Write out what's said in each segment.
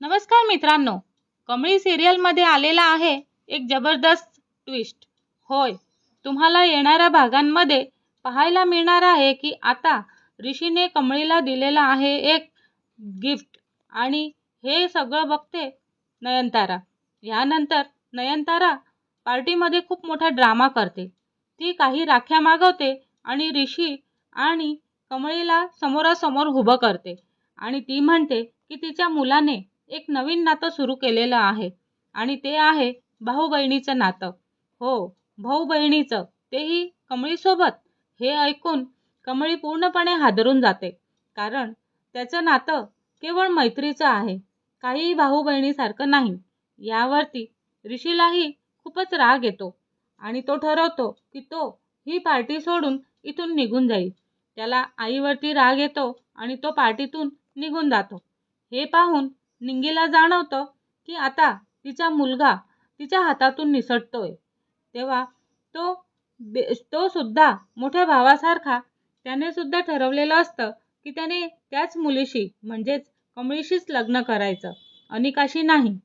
नमस्कार मित्रांनो. कमळी सिरियलमध्ये आलेला आहे एक जबरदस्त ट्विस्ट होय तुम्हाला येणाऱ्या भागांमध्ये पाहायला मिळणार आहे की आता ऋषीने कमळीला दिलेला आहे एक गिफ्ट आणि हे सगळं बघते नयनतारा. यानंतर नयनतारा पार्टीमध्ये खूप मोठा ड्रामा करते. ती काही राख्या मागवते आणि ऋषी आणि कमळीला समोरासमोर उभं करते आणि ती म्हणते की तिच्या मुलाने एक नवीन नातं सुरू केलेलं आहे. आणि ते आहे भाऊ बहिणीचं नातं. हो भाऊ बहिणीचं तेही कमळीसोबत. हे ऐकून कमळी पूर्णपणे हादरून जाते. कारण त्याचं नातं केवळ मैत्रीचं आहे. काहीही भाऊ बहिणीसारखं नाही. यावरती ऋषीलाही खूपच राग येतो. आणि तो ठरवतो की तो ही पार्टी सोडून इथून निघून जाईल. त्याला आईवरती राग येतो आणि तो पार्टीतून निघून जातो. हे पाहून निंगीला जाणवतं की आता तिचा मुलगा तिच्या हातातून निसटतोय. तेव्हा तो बे तो सुद्धा मोठ्या भावासारखा त्याने सुद्धा ठरवलेलं असतं की त्याने त्याच मुलीशी म्हणजेच कमळीशीच लग्न करायचं. अनिकाशी नाही.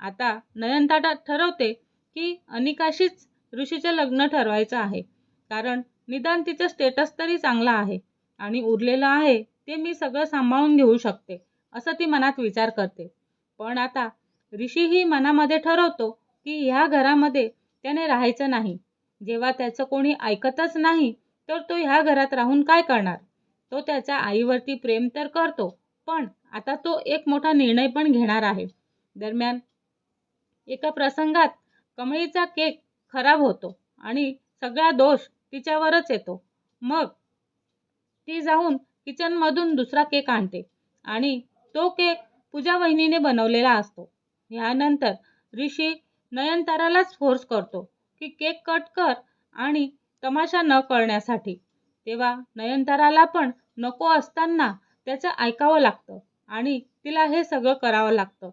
आता नयनताटा ठरवते की अनिकाशीच ऋषीचं लग्न ठरवायचं आहे. कारण निदान तिचं स्टेटस तरी चांगला आहे. आणि उरलेलं आहे ते मी सगळं सांभाळून घेऊ शकते. असं ती मनात विचार करते. पण आता ऋषीही मनामध्ये ठरवतो की ह्या घरामध्ये त्याने राहायचं नाही. जेव्हा त्याचं कोणी ऐकतच नाही तर तो ह्या घरात राहून काय करणार? तो त्याच्या आईवरती प्रेम तर करतो पण आता तो एक मोठा निर्णय पण घेणार आहे. दरम्यान एका प्रसंगात कमळीचा केक खराब होतो आणि सगळा दोष तिच्यावरच येतो. मग ती जाऊन किचनमधून दुसरा केक आणते आणि तो केक पूजा वहिनीने बनवलेला असतो. यानंतर ऋषी नयनतारालाच फोर्स करतो की केक कट कर आणि तमाशा न करण्यासाठी. तेव्हा नयनताराला पण नको असताना त्याचं ऐकावं लागतं आणि तिला हे सगळं करावं लागतं.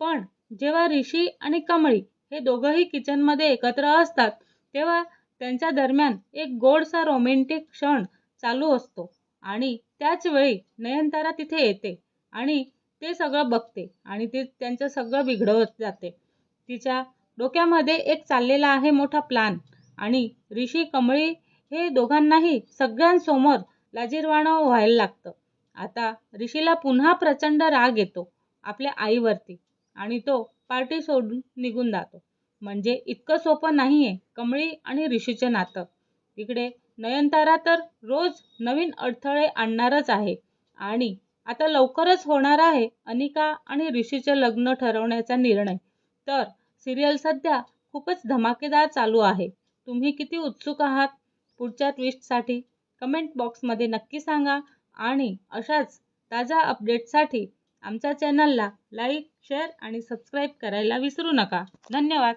पण जेव्हा ऋषी आणि कमळी हे दोघंही किचनमध्ये एकत्र असतात तेव्हा त्यांच्या दरम्यान एक गोडसा रोमॅन्टिक क्षण चालू असतो आणि त्याचवेळी नयनतारा तिथे येते. आणि ते सगळं बघते आणि ते त्यांचं सगळं बिघडवत जाते. तिच्या डोक्यामध्ये एक चाललेला आहे मोठा प्लान आणि ऋषी कमळी हे दोघांनाही सगळ्यांसमोर लाजीरवाणं व्हायला लागतं. आता ऋषीला पुन्हा प्रचंड राग येतो आपल्या आईवरती आणि तो पार्टी सोडून निघून जातो. म्हणजे इतकं सोपं नाही आहे कमळी आणि ऋषीचं नातं. इकडे नयनतारा तर रोज नवीन अडथळे आणणारच आहे आणि आता लवकरच होणार आहे अनिका आणि ऋषीचे लग्न ठरवण्याचा निर्णय. तर सिरियल सध्या खूपच धमाकेदार चालू आहे. तुम्ही किती उत्सुक आहात? पुढच्या ट्विस्टसाठी कमेंट बॉक्समध्ये नक्की सांगा आणि अशाच ताज्या अपडेट्ससाठी आमच्या चॅनलला लाईक शेअर आणि सबस्क्राईब करायला विसरू नका. धन्यवाद!